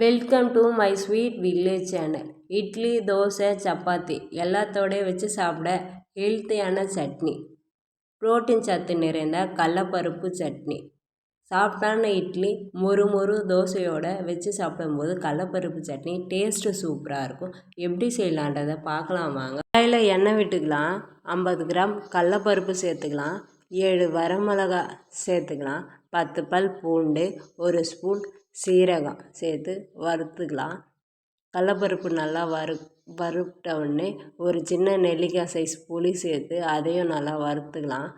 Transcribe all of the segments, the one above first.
Welcome to my sweet village channel idli dosa chapati எல்லாத்தோடய வச்சு சாப்பிட ஹெல்த்தியான சட்னி. புரோட்டீன் சத்து நிறைந்த கடலப்பருப்பு சட்னி. சாப்பிட்டான இட்லி மொறு மொறு தோசையோடு வச்சு சாப்பிடும்போது கடலப்பருப்பு சட்னி டேஸ்ட்டு சூப்பராக இருக்கும். எப்படி செய்யலான்றதை பார்க்கலாம் வாங்க. கடாயில் எண்ணெய் விட்டுக்கலாம் ஐம்பது கிராம் கடலப்பருப்பு சேர்த்துக்கலாம் ஏழு வரமிளகா சேர்த்துக்கலாம் பத்து பல் பூண்டு ஒரு ஸ்பூன் சீரகம் சேர்த்து வறுத்துக்கலாம். கடலப்பருப்பு நல்லா வறு வறுத்த உடனே ஒரு சின்ன நெல்லிக்காய் சைஸ் புளி சேர்த்து அதையும் நல்லா வறுத்துக்கலாம்.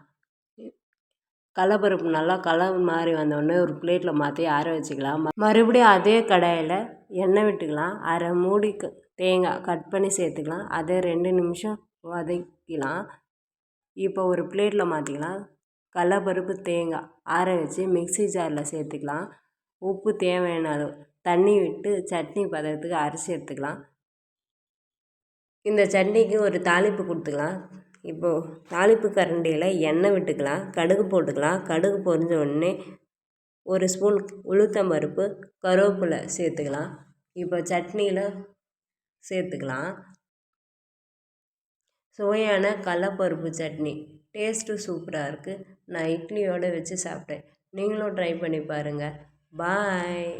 கடலப்பருப்பு நல்லா கலர் மாதிரி வந்தோடனே ஒரு பிளேட்டில் மாற்றி ஆற வச்சுக்கலாம். மறுபடியும் அதே கடாயில் எண்ணெய் விட்டுக்கலாம். அரை மூடி தேங்காய் கட் பண்ணி சேர்த்துக்கலாம். அதை ரெண்டு நிமிஷம் வதக்கிக்கலாம். இப்போ ஒரு பிளேட்டில் மாற்றிக்கலாம் கடலப்பருப்பு தேங்காய் ஆற வச்சு மிக்ஸி ஜாரில் சேர்த்துக்கலாம். உப்பு தேவையான அளவு தண்ணி விட்டு சட்னி பதத்துக்கு அரைச்சி எடுத்துக்கலாம். இந்த சட்னிக்கு ஒரு தாளிப்பு கொடுத்துக்கலாம். இப்போது தாளிப்பு கரண்டியில் எண்ணெய் விட்டுக்கலாம் கடுகு போட்டுக்கலாம். கடுகு பொரிஞ்ச உடனே ஒரு ஸ்பூன் உளுத்தம்பருப்பு கருவேப்பிலை சேர்த்துக்கலாம். இப்போ சட்னியில் சேர்த்துக்கலாம். சுவையான கடலப்பருப்பு சட்னி. டேஸ்ட்டு சூப்பராக இருக்குது நான் இட்லியோடு வச்சு சாப்பிட்டேன். நீங்களும் ட்ரை பண்ணி பாருங்கள் பாய்